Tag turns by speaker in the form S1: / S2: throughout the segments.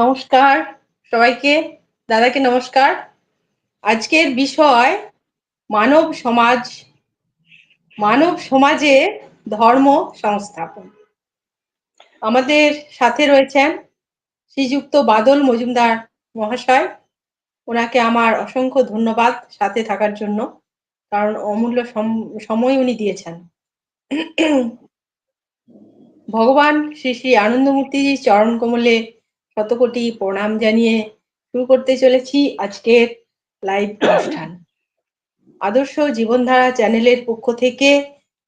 S1: নমস্কার সবাইকে, দাদাকে নমস্কার। আজকের বিষয় মানব সমাজ, মানব সমাজে ধর্ম সংস্থাপন। আমাদের সাথে রয়েছেন শ্রীযুক্ত বাদল মজুমদার মহাশয়। ওনাকে আমার অসংখ্য ধন্যবাদ সাথে থাকার জন্য, কারণ অমূল্য সময় উনি দিয়েছেন। ভগবান শ্রী শ্রী আনন্দমূর্তিজির চরণ কমলে শতকোটি প্রণাম জানিয়ে শুরু করতে চলেছি আজকের লাইভ অনুষ্ঠান। আদর্শ জীবনধারা চ্যানেলের পক্ষ থেকে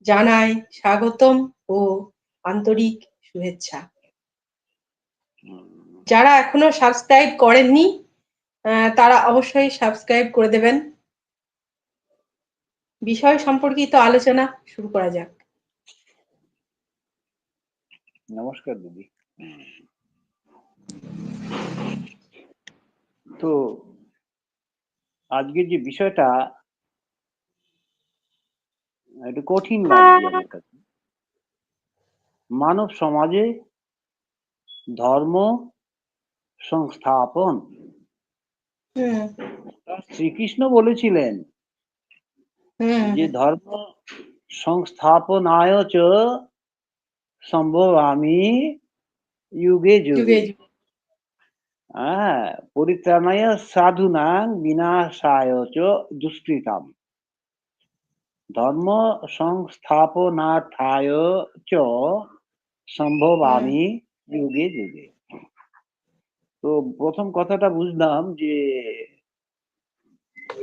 S1: জানাই স্বাগতম ও আন্তরিক শুভেচ্ছা। যারা এখনও সাবস্ক্রাইব করেননি তারা অবশ্যই সাবস্ক্রাইব করে দেবেন। বিষয় সম্পর্কিত আলোচনা শুরু করা যাক।
S2: নমস্কার দিদি। তো আজকে যে বিষয়টা, একটু কঠিন মানব সমাজে ধর্ম সংস্থাপন। শ্রীকৃষ্ণ বলেছিলেন যে ধর্ম সংস্থাপনায় চ সম্ভব আমি যুগে যুগে। হ্যাঁ পরিত্রাণায় সাধুনাং বিনাশায় চ দুষ্কৃতাম ধর্ম সংস্থাপনার্থায় চ সম্ভব আমি যুগে যুগে তো প্রথম কথাটা বুঝলাম যে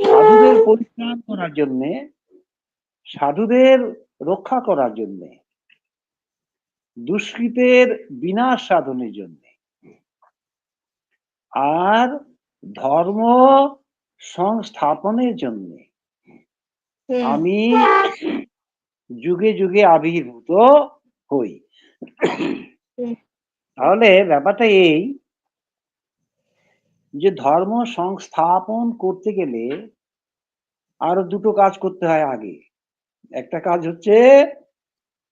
S2: সাধুদের পরিত্রাণ করার জন্যে, সাধুদের রক্ষা করার জন্যে, দুষ্কৃতের বিনাশ সাধনের জন্য। আর ধর্ম সংস্থাপনের জন্য আমি যুগে যুগে আবির্ভূত হই। তাহলে ব্যাপারটা এই যে ধর্ম সংস্থাপন করতে গেলে আরও দুটো কাজ করতে হয় আগে। একটা কাজ হচ্ছে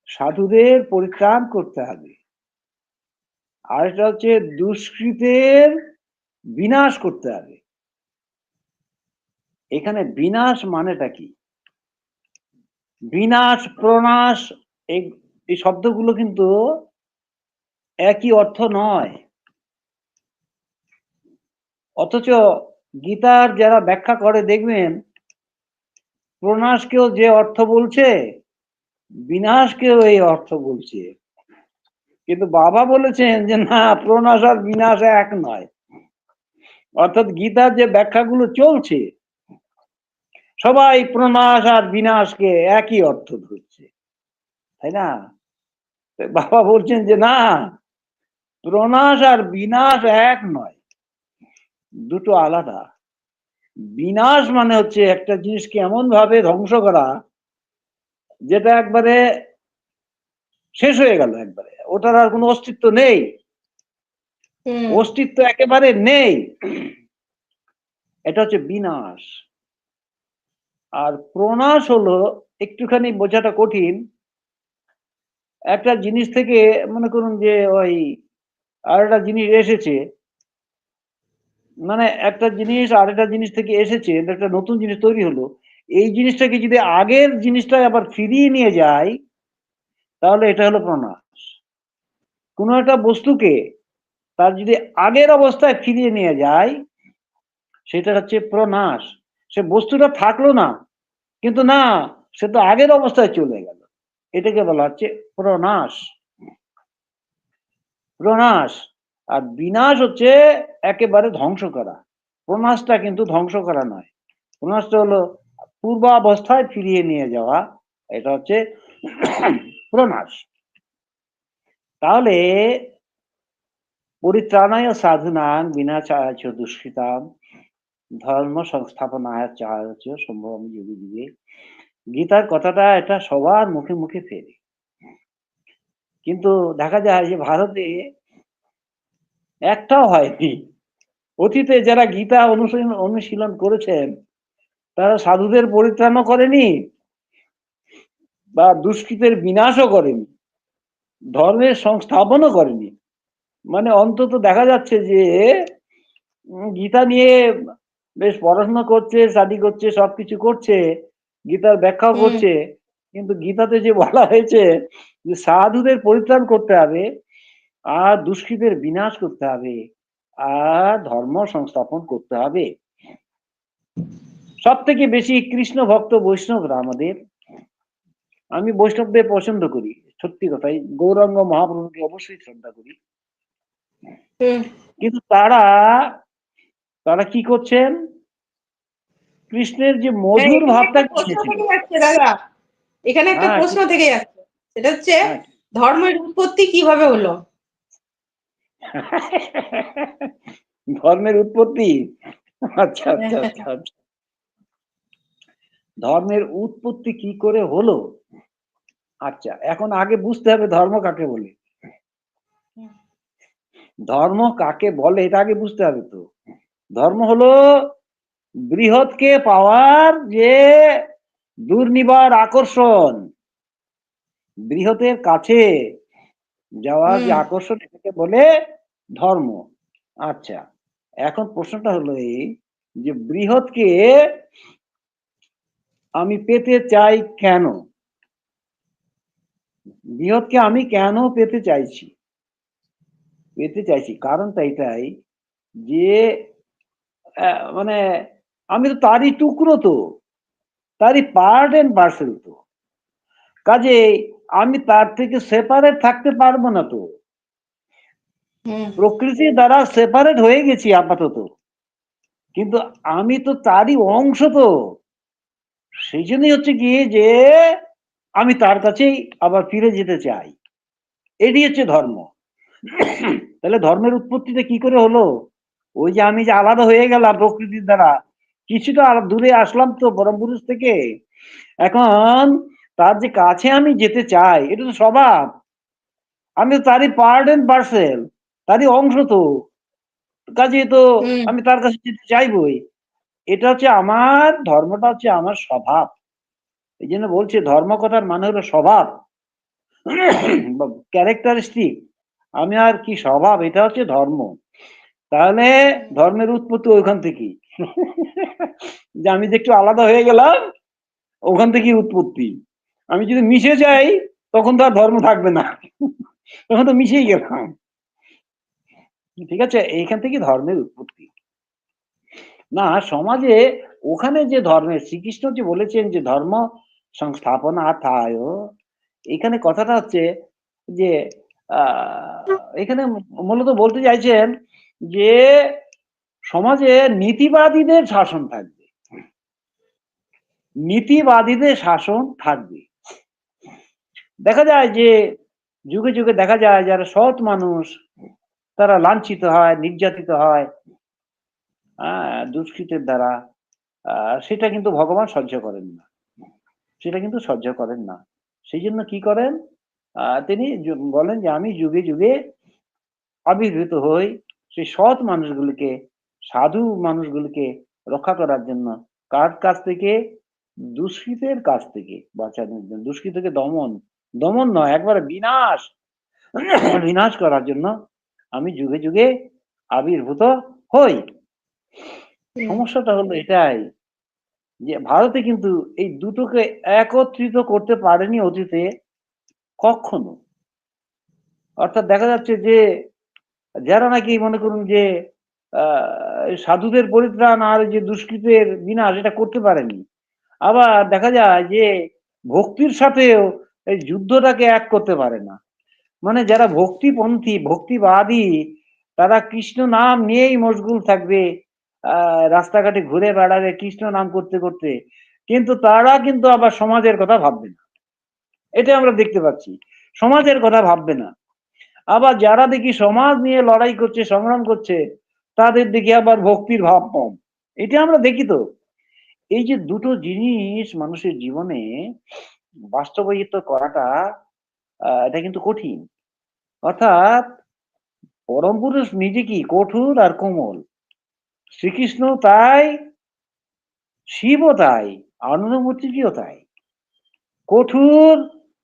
S2: সাধুদের পরিত্রাণ করতে হবে। আর এটা হচ্ছে দুষ্কৃতের বিনাশ করতে হবে। এখানে বিনাশ মানেটা কি? বিনাশ, প্রনাশ, এই শব্দগুলো কিন্তু একই অর্থ নয়। অথচ গীতার যারা ব্যাখ্যা করে দেখবেন, প্রনাশকেও যে অর্থ বলছে, বিনাশকেও এই অর্থ বলছে। কিন্তু বাবা বলেছেন যে, না, প্রনাশ আর বিনাশ এক নয়। অর্থাৎ গীতার যে ব্যাখ্যাগুলো চলছে, সবাই প্রনাশ আর বিনাশকে একই অর্থ ধরছে, তাই না? বাবা বলছেন যে না, প্রনাশ আর বিনাশ এক নয়, দুটো আলাদা। বিনাশ মানে হচ্ছে একটা জিনিসকে এমন ভাবে ধ্বংস করা, যেটা একবারে শেষ হয়ে গেল একবারে, ওটার আর কোনো অস্তিত্ব নেই। অস্তিত্ব একেবারে নেই। এটা হচ্ছে বিনাশ। আর প্রনাশ হলো একটুখানি বোঝাটা কঠিন। একটা জিনিস থেকে মনে করুন যে ওই আর একটা জিনিস এসেছে। মানে একটা জিনিস আর একটা জিনিস থেকে এসেছে, একটা নতুন জিনিস তৈরি হলো। এই জিনিসটাকে যদি আগের জিনিসটা আবার ফিরিয়ে নিয়ে যায়, তাহলে এটা হলো প্রনাশ। কোনো একটা বস্তুকে তার যদি আগের অবস্থায় ফিরিয়ে নিয়ে যায়, সেটা হচ্ছে প্রনাশ। সে বস্তুটা থাকল না, কিন্তু না, সে তো আগের অবস্থায় চলে গেল। এটাকে বলা হচ্ছে প্রনাশ। প্রনাশ। আর বিনাশ হচ্ছে একেবারে ধ্বংস করা। প্রনাশটা কিন্তু ধ্বংস করা নয়। প্রনাশটা হলো পূর্বাবস্থায় ফিরিয়ে নিয়ে যাওয়া। এটা হচ্ছে প্রনাশ। তাহলে পরিত্রাণায় বিনা চায় দুষ্কৃতাম ধর্ম সংস্থাপনায় চায় সম্ভব যুগে যুগে। গীতার কথাটা এটা সবার মুখে মুখে ফেরে। কিন্তু দেখা যায় যে ভারতে একটাও হয়নি। অতীতে যারা গীতা অনুশীলন অনুশীলন করেছেন, তারা সাধুদের পরিত্রাণও করেনি বা দুষ্কৃতের বিনাশও করেনি। ধর্মের সংস্থাপনও করেনি। মানে অন্তত দেখা যাচ্ছে যে গীতা নিয়ে বেশ পড়াশোনা করছে স্টাডি করছে সবকিছু করছে গীতার ব্যাখ্যাও করছে কিন্তু গীতাতে যে বলা হয়েছে যে সাধুদের পরিত্রাণ করতে হবে আর দুষ্কৃতের বিনাশ করতে হবে আর ধর্ম সংস্থাপন করতে হবে। সব থেকে বেশি কৃষ্ণ ভক্ত বৈষ্ণবরা আমাদের আমি বৈষ্ণবদের পছন্দ করি সত্যি কথাই। গৌরাঙ্গ মহাপ্রভুকে অবশ্যই শ্রদ্ধা করি। কিন্তু তারা তারা কি করছেন? কৃষ্ণের যে মধুর
S1: হ্যাঁ,
S2: ভাবটা
S1: এখানে একটা প্রশ্ন থেকে যাচ্ছে
S2: হ্যাঁ,
S1: প্রশ্ন থেকে যাচ্ছে। সেটা হচ্ছে
S2: হ্যাঁ।
S1: ধর্মের উৎপত্তি কীভাবে হলো?
S2: ধর্মের উৎপত্তি? আচ্ছা আচ্ছা আচ্ছা আচ্ছা। ধর্মের উৎপত্তি কি করে হলো? আচ্ছা এখন আগে বুঝতে হবে ধর্ম কাকে বলে। ধর্ম কাকে বলে এটা আগে বুঝতে হবে তো। ধর্ম হলো বৃহৎকে পাওয়ার যে দুর্নিবার আকর্ষণ। বৃহতের কাছে যাওয়ার যে আকর্ষণ এটাকে বলে ধর্ম। আচ্ছা এখন প্রশ্নটা হলো এই যে বৃহৎকে আমি পেতে চাই কেন? বৃহৎকে আমি কেন পেতে চাইছি? পেতে চাইছি। কারণটা এটাই যে মানে আমি তো তারই টুকরো তো তারই পার্ট এন্ড পার্সেল তো। কাজে আমি তার থেকে সেপারেট থাকতে পারব না তো।
S1: হুম
S2: প্রকৃতির দ্বারা সেপারেট হয়ে গেছি আপাতত। কিন্তু আমি তো তারই অংশ তো। সেই জন্যই হচ্ছে কি যে আমি তার কাছেই আবার ফিরে যেতে চাই। এটি হচ্ছে ধর্ম। তাহলে ধর্মের উৎপত্তিটা কি করে হলো? ওই যে আমি যে আলাদা হয়ে গেলাম প্রকৃতির দ্বারা কিছুটা দূরে আসলাম তো পরম পুরুষ থেকে। এখন তার যে কাছে আমি যেতে চাই এটা তো স্বভাব। আমি তো তারই পার্ট এন্ড পার্সেল তারই অংশ তো। কাজে তো আমি তার কাছে যেতে চাইবই। এটা হচ্ছে আমার ধর্মটা হচ্ছে আমার স্বভাব। এই জন্য বলছে ধর্ম কথার মানে হলো স্বভাব। ক্যারেক্টারিস্টিক আমি আর কি স্বভাব? এটা হচ্ছে ধর্ম। তাহলে ধর্মের উৎপত্তি ওইখান থেকেই। যে আমি যে একটু আলাদা হয়ে গেলাম, ওখান থেকেই উৎপত্তি। আমি যদি মিশে যাই, তখন তো আর ধর্ম থাকবে না। তখন তো মিশেই গেলাম। ঠিক আছে? এইখান থেকে ধর্মের উৎপত্তি। না, সমাজে ওখানে যে ধর্মের, শ্রীকৃষ্ণ যে বলেছেন যে ধর্ম সংস্থাপনা থায় এখানে কথাটা হচ্ছে যে এখানে মূলত বলতে চাইছেন যে সমাজে নীতিবাদীদের শাসন থাকবে। নীতিবাদীদের শাসন থাকবে। দেখা যায় যে যুগে যুগে দেখা যায় যারা সৎ মানুষ, তারা লাঞ্ছিত হয়, নির্যাতিত হয় দুষ্কৃতের দ্বারা। সেটা কিন্তু ভগবান সহ্য করেন না। সেটা কিন্তু সহ্য করেন না। সেই জন্য কি করেন? তিনি বলেন যে আমি যুগে যুগে আবির্ভূত হই সেই সৎ মানুষগুলিকে সাধু মানুষগুলিকে রক্ষা করার জন্য। কার কাছ থেকে? দুষ্কৃতের কাছ থেকে বাঁচানোর জন্য। দুষ্কৃতকে দমন। দমন নয় একবারে বিনাশ। বিনাশ করার জন্য আমি যুগে যুগে আবির্ভূত হই। সমস্যাটা হলো এটাই যে ভারতে কিন্তু এই দুটোকে একত্রিত করতে পারেনি অতীতে। কখনো? অর্থাৎ দেখা যাচ্ছে যে, যারা নাকি মনে করুন যে সাধুদের পরিত্রাণ আর যে দুষ্কৃতের বিনাশ এটা করতে পারেনি, আবার দেখা যায় যে ভক্তির সাথেও এই যুদ্ধটাকে এক করতে পারে না। মানে যারা ভক্তিপন্থী, ভক্তিবাদী, তারা কৃষ্ণ নাম নিয়েই মশগুল থাকবে রাস্তাঘাটে ঘুরে বেড়াবে কৃষ্ণ নাম করতে করতে। কিন্তু তারা কিন্তু আবার সমাজের কথা ভাববে না। এটা আমরা দেখতে পাচ্ছি। সমাজের কথা ভাববে না। আবার যারা দেখি সমাজ নিয়ে লড়াই করছে, সংগ্রাম করছে, তাদের দিকে আবার ভক্তির ভাব কম। এটা আমরা দেখি তো। এই যে দুটো জিনিস মানুষের জীবনে বাস্তবায়িত করাটা এটা কিন্তু কঠিন। অর্থাৎ পরম পুরুষ নিজে কি কঠোর আর কোমল? শ্রীকৃষ্ণ তাই, শিবও তাই আনন্দমূর্তিটিও তাই। কঠোর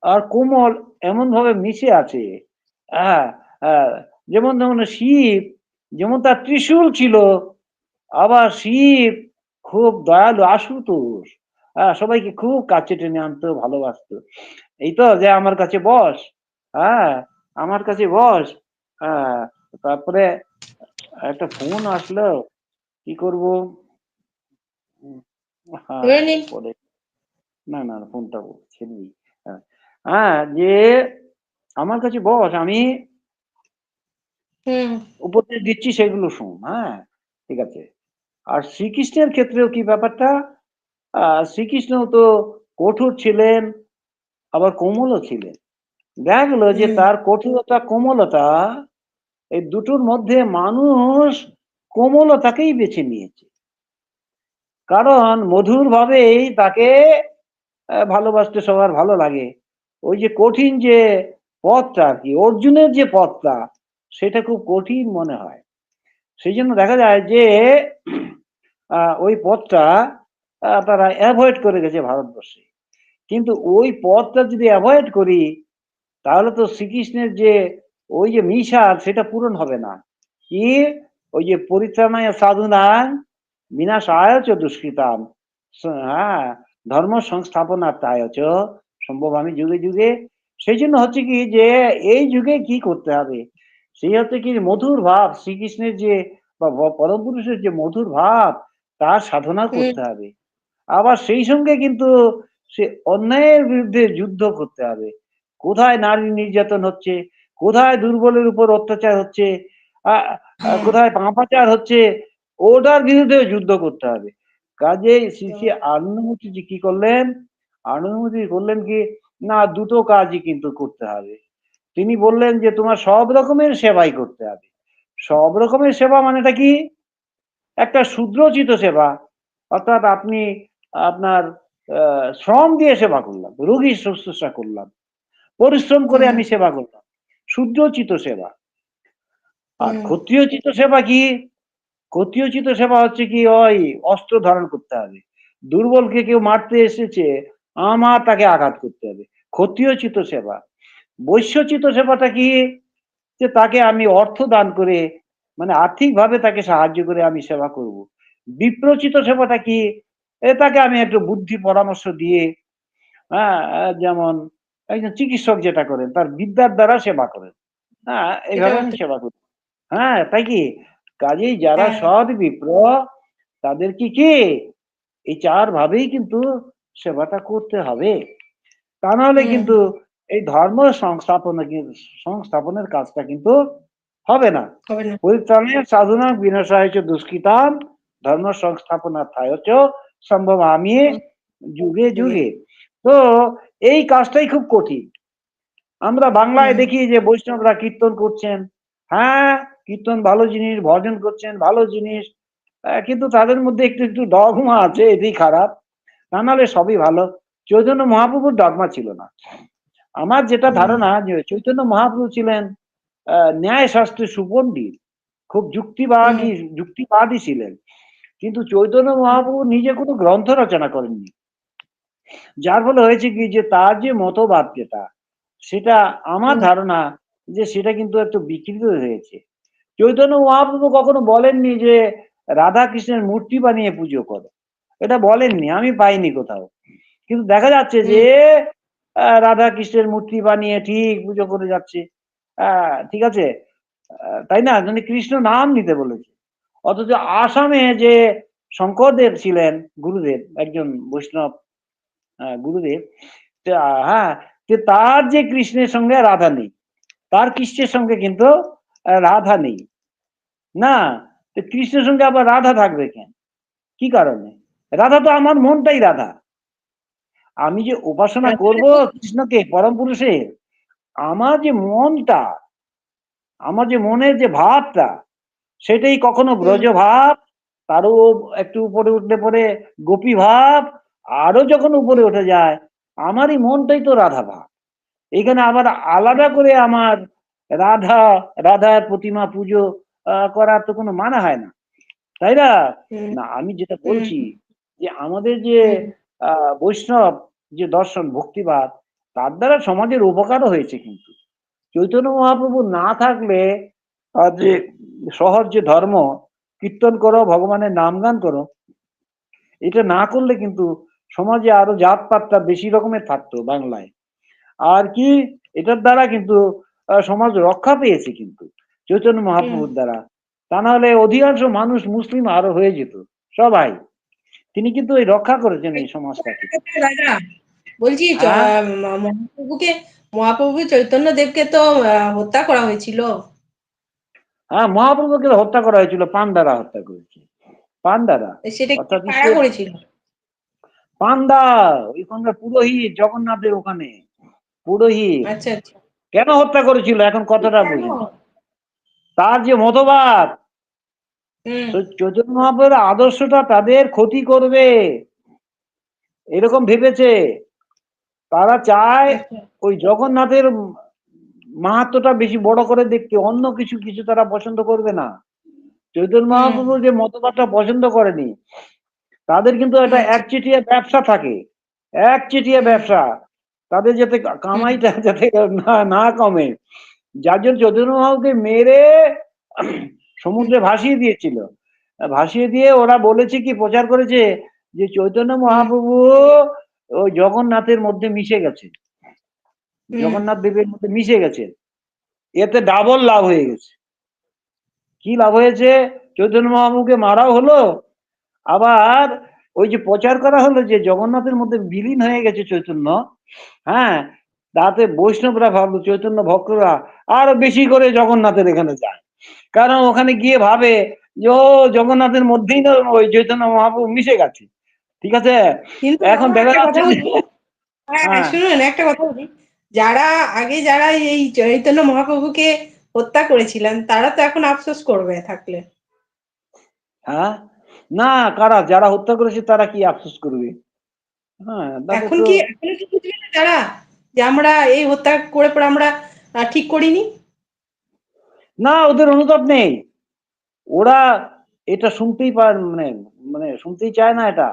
S2: আর কোমল এমন ভাবে মিশে আছে। হ্যাঁ হ্যাঁ, যেমন যেমন শিব যেমন তার ত্রিশূল ছিল আবার শিব খুব দয়ালু আশুতোষ। হ্যাঁ সবাইকে খুব কাছে টেনে আনতো ভালোবাসতো। এই তো যে আমার কাছে বস হ্যাঁ আমার কাছে বস। হ্যাঁ তারপরে একটা ফোন আসলো কি করব? না না, ফোনটা ছেড়ে দিই। হ্যাঁ। হ্যাঁ যে আমার কাছে বস আমি উপদেশ দিচ্ছি সেগুলো শোন হ্যাঁ ঠিক আছে। আর শ্রীকৃষ্ণের ক্ষেত্রেও কি ব্যাপারটা? শ্রীকৃষ্ণ তো কঠোর ছিলেন আবার কোমলও ছিলেন। দেখা গেল যে তার কঠোরতা কোমলতা এই দুটোর মধ্যে মানুষ কোমলতাকেই বেছে নিয়েছে। কারণ মধুর ভাবেই তাকে ভালোবাসতে সবার ভালো লাগে। ওই যে কঠিন যে পথটা আর কি, অর্জুনের যে পথটা, সেটা খুব কঠিন মনে হয়। সেই জন্য দেখা যায় যে ওই পথটা তারা অ্যাভয়েড করে গেছে ভারতবর্ষে। কিন্তু ওই পথটা যদি অ্যাভয়েড করি, তাহলে তো শ্রীকৃষ্ণের যে ওই যে মিশার সেটা পূরণ হবে না। কি? ওই যে পরিত্রাণায় সাধুনাং বিনাশায় চ দুষ্কৃতাম। হ্যাঁ ধর্ম সংস্থাপনার্থায় চ সম্ভব আমি যুগে যুগে সেই জন্য হচ্ছে কি যে এই যুগে কি করতে হবে? সেই হচ্ছে কি মধুর ভাব শ্রীকৃষ্ণের যে বা পরম পুরুষের যে মধুর ভাব তার সাধনা করতে হবে। আবার সেই সঙ্গে কিন্তু সে অন্যায়ের বিরুদ্ধে যুদ্ধ করতে হবে। কোথায় নারী নির্যাতন হচ্ছে? কোথায় দুর্বলের উপর অত্যাচার হচ্ছে? কোথায় পাপাচার হচ্ছে? ওটার বিরুদ্ধে যুদ্ধ করতে হবে। কাজে শ্রী শ্রী আনন্দমূর্তি কি করলেন? আনন্দমূর্তি করলেন কি না দুটো কাজই কিন্তু করতে হবে। তিনি বললেন যে তোমার সব রকমের সেবাই করতে হবে। সব রকমের সেবা মানেটা কি? একটা শুদ্রচিত সেবা। অর্থাৎ আপনি আপনার শ্রম দিয়ে সেবা করলাম রোগী শুশ্রূষা করলাম পরিশ্রম করে আমি সেবা করলাম শুদ্রচিত সেবা। আর ক্ষত্রিয়চিত সেবা কি? ক্ষত্রিয়চিত সেবা হচ্ছে কি ওই অস্ত্র ধারণ করতে হবে। দুর্বলকে কেউ মারতে এসেছে আমার তাকে আঘাত করতে হবে। ক্ষত্রিয়চিত সেবা। বৈশ্যচিত সেবাটা কি? যে তাকে আমি অর্থ দান করে মানে আর্থিকভাবে তাকে সাহায্য করে আমি সেবা করব। বিপ্রচিত সেবাটা কি? এ তাকে আমি একটু বুদ্ধি পরামর্শ দিয়ে হ্যাঁ যেমন একজন চিকিৎসক যেটা করেন তার বিদ্যার দ্বারা সেবা করেন। হ্যাঁ এইভাবে আমি সেবা করি। হ্যাঁ তাই কি? কাজেই যারা
S1: হ্যাঁ।
S2: সৎ বিপ্র তাদের কি কি? এই চার ভাবেই কিন্তু সেবাটা করতে হবে। তা নাহলে। কিন্তু এই ধর্ম সংস্থাপন সংস্থাপনের কাজটা কিন্তু হবে না। পরিত্রাণের সাধনা বিনাশায় চ দুষ্কৃতাম ধর্ম সংস্থাপনার্থায় চ সম্ভব আমি যুগে যুগে। তো এই কাজটাই খুব কঠিন। আমরা বাংলায় দেখি যে বৈষ্ণবরা কীর্তন করছেন। হ্যাঁ কীর্তন ভালো জিনিস ভজন করছেন ভালো জিনিস। কিন্তু তাদের মধ্যে একটু একটু ডগমা আছে এটাই খারাপ। তা নাহলে সবই ভালো। চৈতন্য মহাপ্রভুর ডগমা ছিল না। আমার যেটা ধারণা যে চৈতন্য মহাপ্রভু ছিলেন আহ, ন্যায় শাস্ত্রে সুপণ্ডিত খুব যুক্তিবাদী যুক্তিবাদী ছিলেন। কিন্তু চৈতন্য মহাপ্রভু নিজে কোনো গ্রন্থ রচনা করেননি। যার ফলে হয়েছে কি যে তার যে মতবাদ যেটা সেটা আমার ধারণা যে সেটা কিন্তু একটু বিকৃত হয়েছে। চৈতন্য মহাপ্রভু কখনো বলেননি যে রাধা কৃষ্ণের মূর্তি বানিয়ে পুজো করো। এটা বলেননি আমি পাইনি কোথাও। কিন্তু দেখা যাচ্ছে যে রাধা কৃষ্ণের মূর্তি বানিয়ে ঠিক পুজো করে যাচ্ছে। ঠিক আছে? তাই না? মানে কৃষ্ণ নাম নিতে বলেছে। অথচ আসামে যে শঙ্করদেব ছিলেন গুরুদেব একজন বৈষ্ণব গুরুদেব হ্যাঁ যে তার যে কৃষ্ণের সঙ্গে রাধা নেই তার কৃষ্ণের সঙ্গে কিন্তু রাধা নেই। না তো কৃষ্ণের সঙ্গে আবার রাধা থাকবে কেন? কি কারণে? রাধা তো আমার মনটাই রাধা। আমি যে উপাসনা করব কৃষ্ণকে পরম পুরুষের আমার যে মনটা আমার যে মনের যে ভাবটা সেটাই কখনো ব্রজ ভাব তারও একটু উপরে উঠলে পরে গোপী ভাব আরও যখন উপরে উঠে যায় আমারই মনটাই তো রাধা ভাব। এখানে আবার আলাদা করে আমার রাধা রাধার প্রতিমা পুজো আহ, করার তো কোনো মানা হয় না। তাই না? আমি যেটা বলছি যে আমাদের যে আহ, বৈষ্ণব যে দর্শন ভক্তিবাদ তার দ্বারা সমাজের উপকারও হয়েছে কিন্তু। চৈতন্য মহাপ্রভু না থাকলে যে সহজ যে ধর্ম কীর্তন করো ভগবানের নাম গান করো এটা না করলে কিন্তু সমাজে আরও জাতপাতটা বেশি রকমের থাকতো বাংলায়। আর কি এটার দ্বারা কিন্তু সমাজ রক্ষা পেয়েছে কিন্তু চৈতন্য মহাপ্রভুর দ্বারা। তা না হলে অধিকাংশ মানুষ মুসলিম আরও হয়ে যেত সবাই। তিনি কিন্তু এই রক্ষা করেছেন এই সমাজটাকে।
S1: দাদা বলছি মহাপ্রভুকে মহাপ্রভু চৈতন্য দেবকে তো হত্যা করা হয়েছিল।
S2: হ্যাঁ মহাপ্রভুকে হত্যা করা হয়েছিল পান্ডারা হত্যা করেছে। পান্ডারা
S1: সেটা করেছিল?
S2: পান্ডা ওইখানকার পুরোহিত জগন্নাথের ওখানে পুরোহিত।
S1: আচ্ছা আচ্ছা।
S2: কেন হত্যা করেছিল? এখন কথাটা? বুঝুন তার যে মতবাদ তো চৈতন্য মহাপ্রভুর আদর্শটা তাদের ক্ষতি করবে। এরকম ভেবেছে। তারা চায়
S1: আচ্ছা।
S2: ওই জগন্নাথের মাহাত্মটা বেশি বড় করে দেখতে অন্য কিছু কিছু তারা পছন্দ করবে না। চৈতন্য মহাপ্রভুর যে মতবাদটা পছন্দ করেনি তাদের কিন্তু একটা
S1: আচ্ছা।
S2: একচেটিয়া ব্যবসা থাকে। একচেটিয়া ব্যবসা। তাদের যাতে কামাইটা যাতে না না কমে। যার জন্য চৈতন্য মহাপ্রভুকে মেরে সমুদ্রে ভাসিয়ে দিয়েছিল। ভাসিয়ে দিয়ে ওরা বলেছে কি প্রচার করেছে যে চৈতন্য মহাপ্রভু ওই জগন্নাথের মধ্যে মিশে গেছে। জগন্নাথ দেবের মধ্যে মিশে গেছে। এতে ডাবল লাভ হয়ে গেছে। কি লাভ হয়েছে? চৈতন্য মহাপ্রভুকে মারাও হলো। আবার ওই যে প্রচার করা হলো যে জগন্নাথের মধ্যে বিলীন হয়ে গেছে চৈতন্য হ্যাঁ? তাতে বৈষ্ণবরা ভাবলো চৈতন্য ভক্তরা আরও বেশি করে জগন্নাথের এখানে যায়। কারণ ওখানে গিয়ে ভাবে যে ও জগন্নাথের মধ্যেই না ওই চৈতন্য মহাপ্রভু মিশে গেছে। ঠিক আছে? এখন দেখা যাচ্ছে
S1: কথা
S2: যে-
S1: বলি, হ্যাঁ,
S2: হ্যাঁ।
S1: শুনুন একটা কথা বলি। যারা আগে যারা এই চৈতন্য মহাপ্রভুকে হত্যা করেছিলেন তারা তো এখন আফসোস করবে থাকলে।
S2: হ্যাঁ? না কারা? যারা হত্যা করেছে তারা কি আফসোস করবে? হ্যাঁ
S1: এখন কি এখন কি বুঝবে না যারা? যে আমরা এই হত্যা করে পরে আমরা ঠিক করিনি?
S2: না ওদের অনুতাপ নেই। ওরা এটা শুনতেই পার মানে মানে শুনতেই চায় না এটা।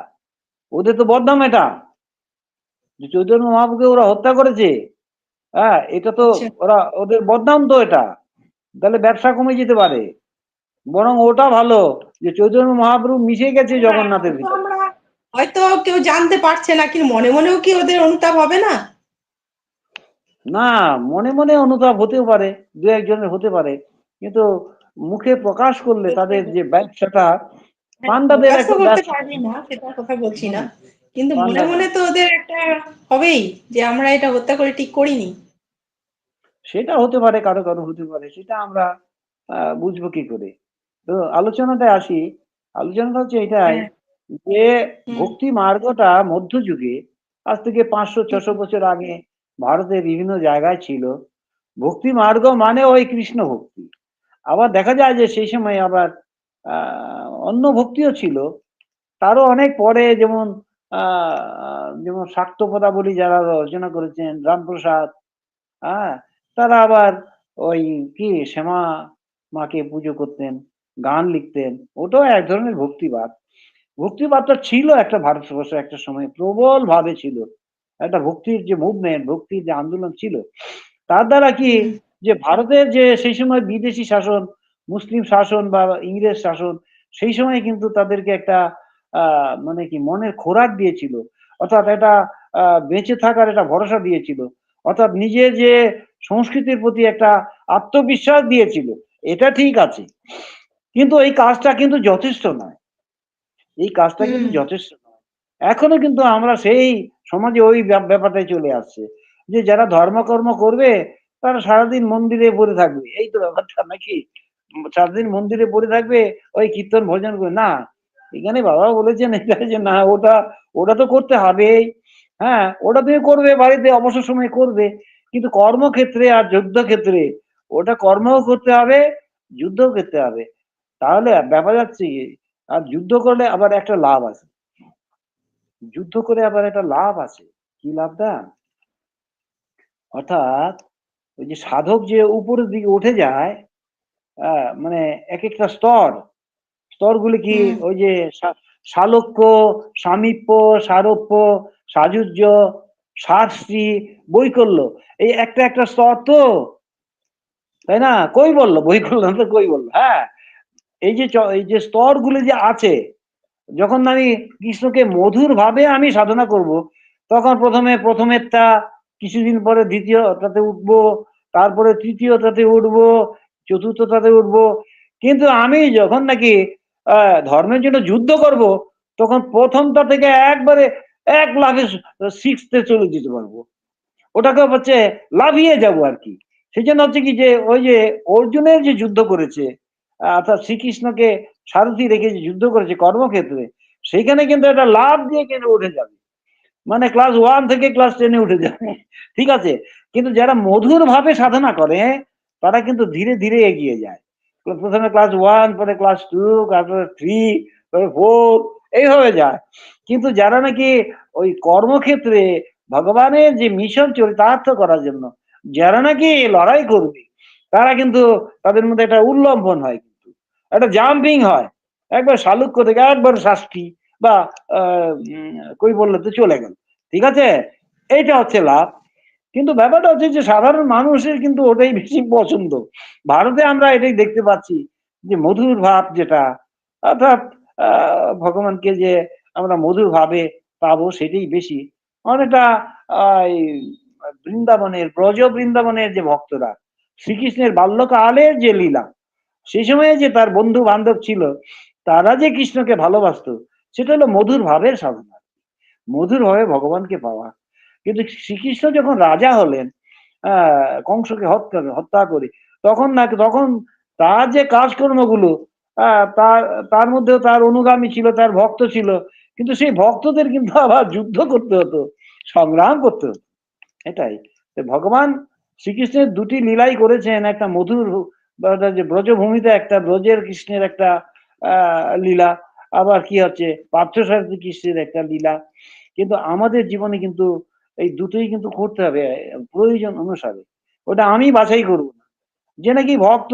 S2: ওদের তো বদনাম এটা। যে চৈতন্য মহাপ্রভুকে ওরা হত্যা করেছে হ্যাঁ এটা তো
S1: আচ্ছা।
S2: ওরা ওদের বদনাম তো এটা। তাহলে ব্যবসা কমে যেতে পারে। বরং ওটা ভালো যে চৈতন্য মহাপ্রভু মিশে গেছে জগন্নাথের
S1: হয়তো
S2: ভিতরে।
S1: হয়তো কেউ জানতে পারছে না কিন্তু মনে মনেও কি ওদের অনুতাপ হবে না?
S2: না মনে মনে অনুতাপ হতেও পারে দু একজনের হতে পারে। কিন্তু মুখে প্রকাশ করলে তাদের যে ব্যবসাটা পান্ডাদের একটা
S1: সেটার কথা বলছি না। কিন্তু মনে মনে তো ওদের একটা হবেই যে আমরা এটা হত্যা করে ঠিক করিনি।
S2: সেটা হতে পারে কারও কারও হতে পারে সেটা আমরা বুঝব কি করে? তো আলোচনাটায় আসি। আলোচনাটা হচ্ছে এটাই
S1: হ্যাঁ।
S2: যে। ভক্তি মার্গটা মধ্যযুগে আজ থেকে পাঁচশো ছশো বছর আগে ভারতের বিভিন্ন জায়গায় ছিল। ভক্তি মার্গ মানে ওই কৃষ্ণ ভক্তি। আবার দেখা যায় যে সেই সময় আবার অন্য ভক্তিও ছিল। তারও অনেক পরে যেমন যেমন শাক্তপদাবলী যারা রচনা করেছেন, রামপ্রসাদ হ্যাঁ তারা আবার ওই কি শ্যামা মাকে পুজো করতেন, গান লিখতেন। ওটাও এক ধরনের ভক্তিবাদ ভক্তিবাদটা ছিল একটা ভারতবর্ষে একটা সময় প্রবল ভাবে ছিল। একটা ভক্তির যে মুভমেন্ট ভক্তির যে আন্দোলন ছিল, তার দ্বারা কি যে ভারতের যে সেই সময় বিদেশি শাসন মুসলিম শাসন বা ইংরেজ শাসন সেই সময় কিন্তু তাদেরকে একটা মানে কি মনের খোরাক দিয়েছিল। অর্থাৎ এটা বেঁচে থাকার একটা ভরসা দিয়েছিল। অর্থাৎ নিজের যে সংস্কৃতির প্রতি একটা আত্মবিশ্বাস দিয়েছিল এটা ঠিক আছে। কিন্তু এই কাজটা কিন্তু যথেষ্ট নয়। এই কাজটা কিন্তু যথেষ্ট নয়। এখনও কিন্তু আমরা সেই সমাজে ওই ব্যাপ- ব্যাপারটাই চলে আসছে যে যারা ধর্মকর্ম করবে তারা সারাদিন মন্দিরে পড়ে থাকবে। এই তো ব্যাপারটা নাকি? সারাদিন মন্দিরে পড়ে থাকবে, ওই কীর্তন ভজন করে। না, এখানে বাবা বলেছেন এটা যে না, ওটা ওটা তো করতে হবেই। হ্যাঁ ওটা তুমি করবে, বাড়িতে অবসর সময় করবে। কিন্তু কর্মক্ষেত্রে আর যুদ্ধ ক্ষেত্রে ওটা কর্মও করতে হবে, যুদ্ধও করতে হবে। তাহলে ব্যাপার যাচ্ছে আর যুদ্ধ করলে আবার একটা লাভ আছে। যুদ্ধ করে আবার একটা লাভ আছে। কি লাভটা অর্থাৎ ওই যে সাধক যে উপরের দিকে উঠে যায় মানে এক একটা স্তর স্তরগুলি কি ওই যে সালোক্য সামীপ্য সারোপ্য সাজুজ্য সারশ্রী বৈকল্য এই একটা একটা স্তর তো তাই না? কই বলল বৈকল্য তো কই বলল হ্যাঁ। এই যে এই যে স্তরগুলো যে আছে যখন আমি কৃষ্ণকে মধুর ভাবে আমি সাধনা করব তখন প্রথমে প্রথমেরটা কিছুদিন পরে দ্বিতীয়টাতে উঠবো, তারপরে তৃতীয়টাতে উঠবো, চতুর্থটাতে উঠবো। কিন্তু আমি যখন নাকি ধর্মের জন্য যুদ্ধ করব, তখন প্রথমটা থেকে একবারে এক লাফে সিক্সতে চলে যেতে পারব। ওটাকে হচ্ছে লাভিয়ে যাব আর কি। সেই জন্য হচ্ছে কি যে, ওই যে অর্জুনের যে যুদ্ধ করেছে অর্থাৎ শ্রীকৃষ্ণকে সারথি রেখে যে যুদ্ধ করেছে কর্মক্ষেত্রে সেইখানে কিন্তু একটা লাভ দিয়ে কিন্তু উঠে যাবে। মানে ক্লাস ওয়ান থেকে ক্লাস টেনে উঠে যাবে। ঠিক আছে? কিন্তু যারা মধুর ভাবে সাধনা করে, তারা কিন্তু ধীরে ধীরে এগিয়ে যায়। প্রথমে ক্লাস ওয়ান পরে ক্লাস টু তারপরে থ্রি তারপরে ফোর এইভাবে যায়। কিন্তু যারা নাকি ওই কর্মক্ষেত্রে ভগবানের যে মিশন চরিতার্থ করার জন্য, যারা নাকি লড়াই করবে, তারা কিন্তু তাদের মধ্যে একটা উল্লম্বন হয় কিন্তু। একটা জাম্পিং হয়। একবার শালুক্য থেকে একবার শাস্তি। বা কই বললে চলে গেল। ঠিক আছে? এইটা হচ্ছে লাভ। কিন্তু ব্যাপারটা হচ্ছে যে, সাধারণ মানুষের কিন্তু ওটাই বেশি পছন্দ। ভারতে আমরা এটাই দেখতে পাচ্ছি যে, মধুর ভাব যেটা, অর্থাৎ ভগবানকে যে আমরা মধুর ভাবে পাবো সেটাই বেশি। অনেকটা বৃন্দাবনের, ব্রজ বৃন্দাবনের যে ভক্তরা, শ্রীকৃষ্ণের বাল্যকালের যে লীলা সেই সময়ে যে তার বন্ধু বান্ধব ছিল, তারা যে কৃষ্ণকে ভালোবাসতো সেটা হলো মধুর ভাবের সাধনা। মধুর ভাবে ভগবানকে পাওয়া। কিন্তু শ্রীকৃষ্ণ যখন রাজা হলেন কংসকে হত্যা হত্যা করে, তখন না, তখন তার যে কাজকর্মগুলো তার তার মধ্যেও তার অনুগামী ছিল, তার ভক্ত ছিল। কিন্তু সেই ভক্তদের কিন্তু আবার যুদ্ধ করতে হতো, সংগ্রাম করতে হতো। এটাই। ভগবান শ্রীকৃষ্ণের দুটি লীলাই করেছেন, একটা মধুর যে ব্রজভূমিতে একটা ব্রজের কৃষ্ণের একটা, আহ, লীলা। আবার কি হচ্ছে? পার্থসারথী কৃষ্ণের একটা লীলা। কিন্তু আমাদের জীবনে কিন্তু এই দুটোই কিন্তু করতে হবে, প্রয়োজন অনুসারে। ওটা আমি বাছাই করব না। যে নাকি ভক্ত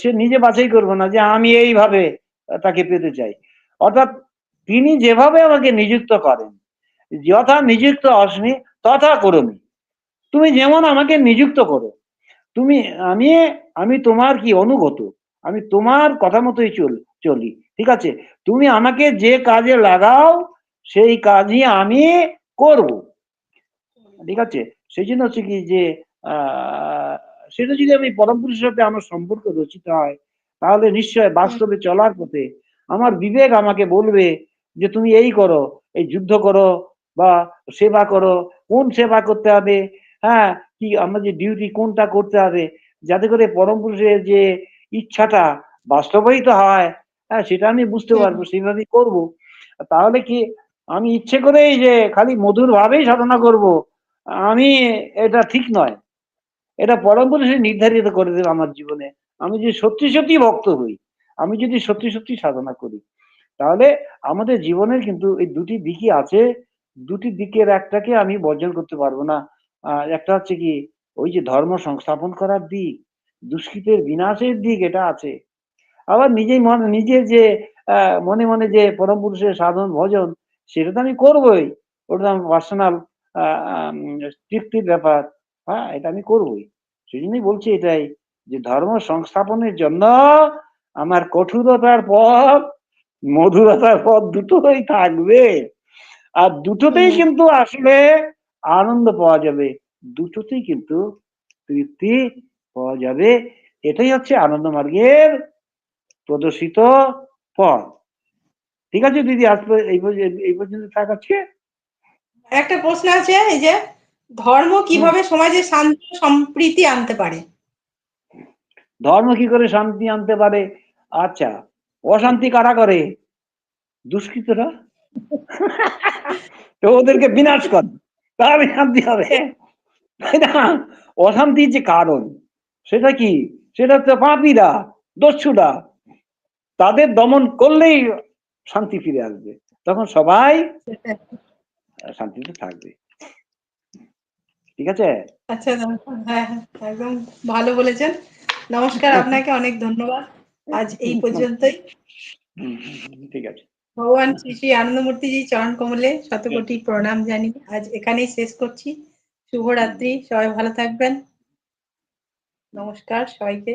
S2: সে নিজে বাছাই করব না যে আমি এইভাবে তাকে পেতে চাই। অর্থাৎ তিনি যেভাবে আমাকে নিযুক্ত করেন, যথা নিযুক্ত অস্মি তথা করমি তুমি যেমন আমাকে নিযুক্ত করো, তুমি, আমি আমি তোমার কি অনুগত? আমি তোমার কথা মতোই চল, চলি। ঠিক আছে? তুমি আমাকে যে কাজে লাগাও সেই কাজই আমি করব। ঠিক আছে? সেই জন্য হচ্ছে কি যে আহ সেটা যদি আমি পরম পুরুষের সাথে আমার সম্পর্ক রচিত হয় তাহলে নিশ্চয় বাস্তবে চলার পথে আমার বিবেক আমাকে বলবে যে তুমি এই করো এই যুদ্ধ করো বা সেবা করো কোন সেবা করতে হবে? হ্যাঁ কি আমার যে ডিউটি কোনটা করতে হবে? যাতে করে পরম পুরুষের যে ইচ্ছাটা বাস্তবায়িত হয় হ্যাঁ সেটা আমি বুঝতে পারব সেইভাবেই করব। তাহলে কি আমি ইচ্ছে করেই যে খালি মধুর ভাবেই সাধনা করব আমি এটা ঠিক নয়। এটা পরম পুরুষে নির্ধারিত করে দেবে আমার জীবনে। আমি যদি সত্যি সত্যি ভক্ত হই আমি যদি সত্যি সত্যি সাধনা করি তাহলে আমাদের জীবনের কিন্তু এই দুটি দিকই আছে। দুটি দিকের একটাকে আমি বর্জন করতে পারব না। একটা হচ্ছে কি ওই যে ধর্ম সংস্থাপন করার দিক দুষ্কৃতের বিনাশের দিক এটা আছে। আবার নিজেই মনে নিজের যে আহ, মনে মনে যে পরম পুরুষের সাধন ভজন সেটা তো আমি করবোই। ওটা আমার পার্সোনাল তৃপ্তির ব্যাপার। হ্যাঁ এটা আমি করবোই। সেই জন্যই বলছি এটাই যে ধর্ম সংস্থাপনের জন্য আমার কঠোরতার পথ মধুরতার পথ দুটোই থাকবে। আর দুটোতেই কিন্তু আসলে আনন্দ পাওয়া যাবে। দুটোতেই কিন্তু তৃপ্তি পাওয়া যাবে। এটাই হচ্ছে আনন্দ মার্গের প্রদর্শিত পথ ঠিক আছে দিদি? আজ এই পর্যন্ত পর্যন্ত থাকাচ্ছে
S1: একটা প্রশ্ন আছে এই যে ধর্ম কীভাবে সমাজে শান্তি সম্প্রীতি আনতে পারে?
S2: ধর্ম কি করে শান্তি আনতে পারে? আচ্ছা অশান্তি কারা করে? দুষ্কৃতরা? তো ওদেরকে বিনাশ কর। তাহলে শান্তি হবে। তাই না? অশান্তির যে কারণ সেটা কি? সেটা হচ্ছে পাপিরা দস্যুরা। তাদের দমন করলেই শান্তি ফিরে আসবে। তখন সবাই শান্তিতে থাকবে। ঠিক আছে?
S1: আচ্ছা হ্যাঁ একদম ভালো বলেছেন। নমস্কার আপনাকে অনেক ধন্যবাদ। আজ এই পর্যন্তই।
S2: ঠিক আছে।
S1: ভগবান শ্রী শ্রী আনন্দমূর্তিজি চরণ কমলে শতকোটি প্রণাম জানি। আজ এখানেই শেষ করছি। শুভরাত্রি। সবাই ভালো থাকবেন। নমস্কার সবাইকে।